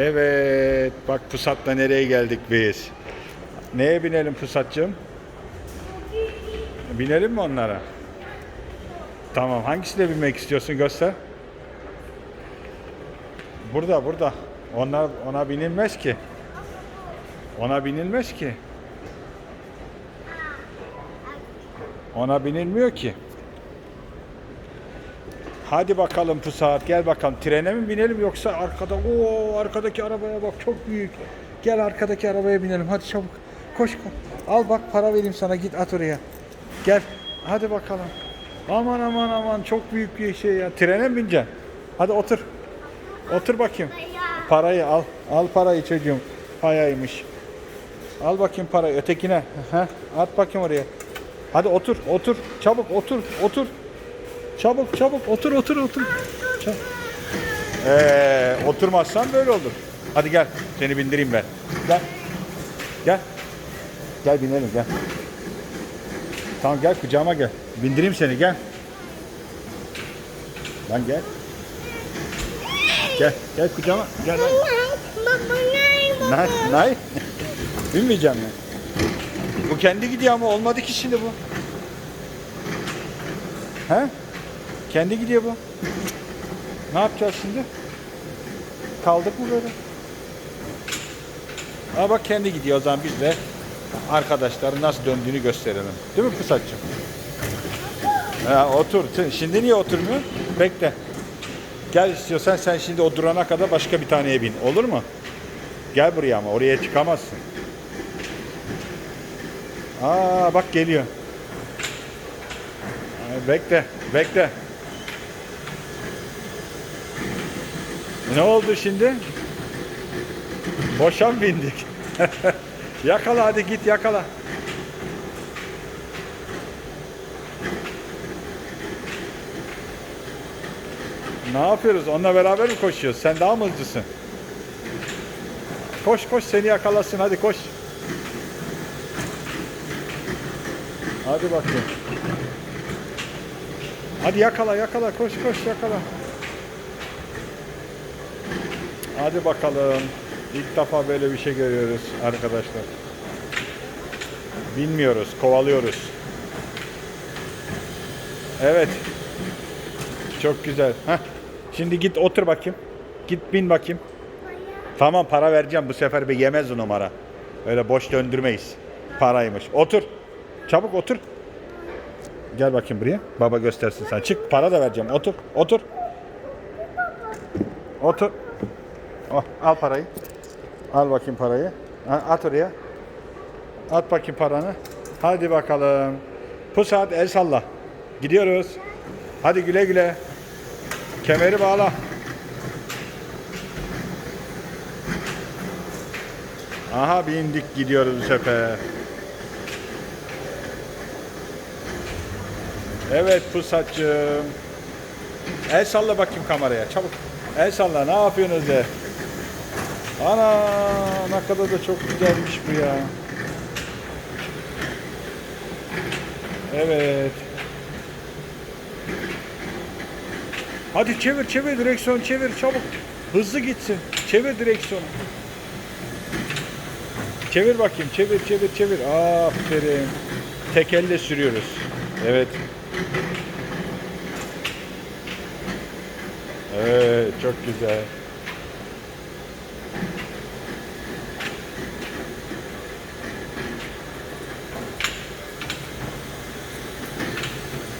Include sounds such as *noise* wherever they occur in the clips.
Evet, bak Pusat'la nereye geldik biz? Neye binelim Pusat'cığım? Binelim mi onlara? Tamam, hangisine binmek istiyorsun göster. Burada, burada. Ona, ona binilmez ki. Ona binilmez ki. Ona binilmiyor ki. Hadi bakalım Pusat gel bakalım. Trene mi binelim yoksa arkada o arkadaki arabaya bak çok büyük. Gel arkadaki arabaya binelim hadi çabuk. Koş koş. Al bak para vereyim sana git at oraya. Gel. Hadi bakalım. Aman aman aman çok büyük bir şey ya. Trene mi bineceksin? Hadi otur. Otur bakayım. Parayı al. Al parayı çocuğum. Payaymış. Al bakayım parayı ötekine. Heh, at bakayım oraya. Hadi otur, otur. Çabuk otur, otur. Çabuk, çabuk. Otur, otur, otur. Çabuk. Ee, oturmazsan böyle olur. Hadi gel. Seni bindireyim ben. Gel. Gel. Gel binelim gel. Tamam gel kucağıma gel. Bindireyim seni gel. Lan gel. Gel. Gel kucağıma. Gel lan. Nay, nay. Bilmeyeceğim ben. Bu kendi gidiyor ama olmadı ki şimdi bu. He? Kendi gidiyor bu. Ne yapacağız şimdi? Kaldık mı böyle? Aa bak kendi gidiyor o zaman biz de arkadaşların nasıl döndüğünü gösterelim. Değil mi Pusatçım? Ha, otur. Şimdi niye oturmuyor? Bekle. Gel istiyorsan sen şimdi o durana kadar başka bir taneye bin. Olur mu? Gel buraya ama oraya çıkamazsın. Aa bak geliyor. Bekle, bekle. Ne oldu şimdi? Boşa mı bindik? *laughs* yakala hadi git yakala. Ne yapıyoruz? Onunla beraber mi koşuyoruz? Sen daha mı hızlısın? Koş koş seni yakalasın hadi koş. Hadi bakayım. Hadi yakala yakala koş koş yakala. Hadi bakalım. İlk defa böyle bir şey görüyoruz arkadaşlar. Bilmiyoruz, kovalıyoruz. Evet. Çok güzel. Heh. Şimdi git otur bakayım. Git bin bakayım. Tamam para vereceğim bu sefer bir yemez numara. Öyle boş döndürmeyiz. Paraymış. Otur. Çabuk otur. Gel bakayım buraya. Baba göstersin sana. Çık para da vereceğim. Otur. Otur. Otur. Oh, al parayı. Al bakayım parayı. At oraya. At bakayım paranı. Hadi bakalım. Pusat el salla. Gidiyoruz. Hadi güle güle. Kemeri bağla. Aha bindik gidiyoruz bu sefer. Evet Pusatçığım. El salla bakayım kameraya çabuk. El salla ne yapıyorsunuz de. Ana ne kadar da çok güzelmiş bu ya. Evet. Hadi çevir çevir direksiyon çevir çabuk. Hızlı gitsin. Çevir direksiyonu. Çevir bakayım. Çevir çevir çevir. Aferin. Tek elle sürüyoruz. Evet. Evet çok güzel.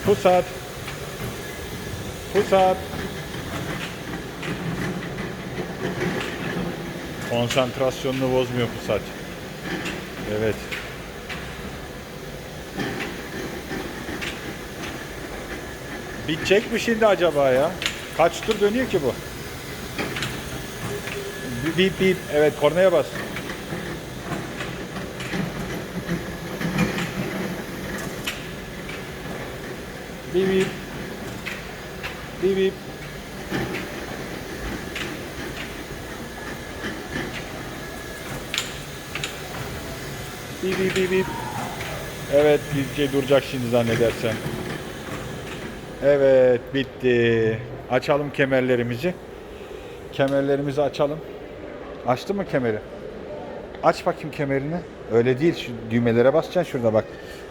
Pusat. Pusat. Konsantrasyonunu bozmuyor pusat. Evet. Bitecek mi şimdi acaba ya? Kaç tur dönüyor ki bu? Bip bip. Evet kornaya bas. Bip bip. Bip bip. Bip bip bip bip. Evet gidecek duracak şimdi zannedersen. Evet bitti. Açalım kemerlerimizi. Kemerlerimizi açalım. Açtın mı kemeri? Aç bakayım kemerini. Öyle değil. Şu düğmelere basacaksın şurada bak.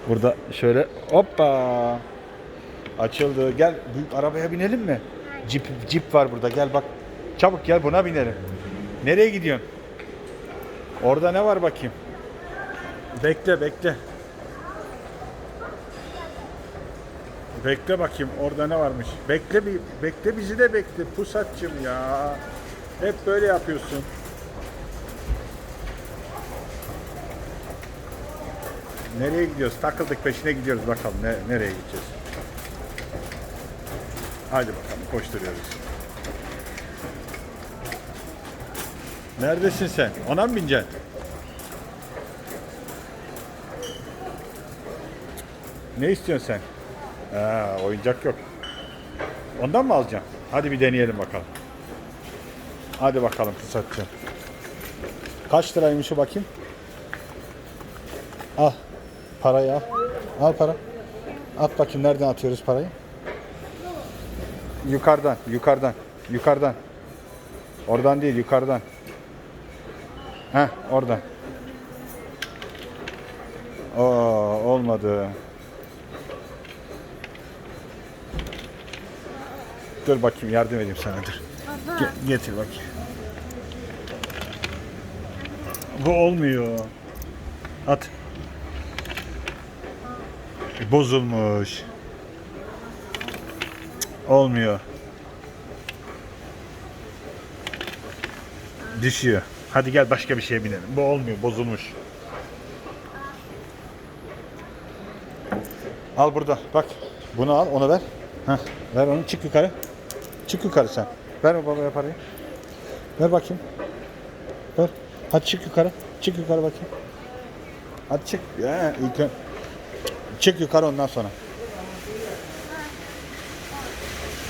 Burada şöyle hoppa. Açıldı. Gel büyük arabaya binelim mi? Cip, cip var burada. Gel bak. Çabuk gel buna binelim. Nereye gidiyorsun? Orada ne var bakayım? Bekle bekle. Bekle bakayım orada ne varmış. Bekle bir bekle bizi de bekle pusatçım ya. Hep böyle yapıyorsun. Nereye gidiyoruz? Takıldık peşine gidiyoruz bakalım ne, nereye gideceğiz. Hadi bakalım koşturuyoruz. Neredesin sen? Ona mı bineceksin? Ne istiyorsun sen? Ha, oyuncak yok. Ondan mı alacaksın? Hadi bir deneyelim bakalım. Hadi bakalım fırsatçı. Kaç liraymış bakayım? Al. Parayı al. Al para. At bakayım nereden atıyoruz parayı? Yukarıdan, yukarıdan, yukarıdan. Oradan değil, yukarıdan. Heh, oradan. Oo, olmadı. Dur bakayım yardım edeyim sana dur. Ge- getir bakayım. Bu olmuyor. At. Bozulmuş. Olmuyor. Düşüyor. Hadi gel başka bir şeye binelim. Bu olmuyor, bozulmuş. Al burada. Bak. Bunu al, onu ver. Heh, ver onu. Çık yukarı. Çık yukarı sen. Ver o babaya parayı. Ver bakayım. Ver. Hadi çık yukarı. Çık yukarı bakayım. Hadi çık. Ya, ön- Çık yukarı ondan sonra.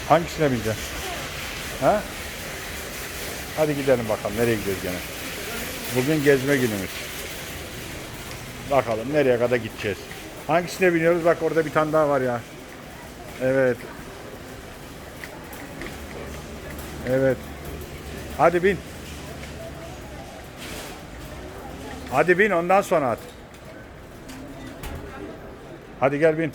Hangisine bineceksin? Ha? Hadi gidelim bakalım. Nereye gidiyoruz gene? Bugün gezme günümüz. Bakalım nereye kadar gideceğiz. Hangisine biniyoruz? Bak orada bir tane daha var ya. Evet. Evet. Hadi bin. Hadi bin ondan sonra at. Hadi gel bin.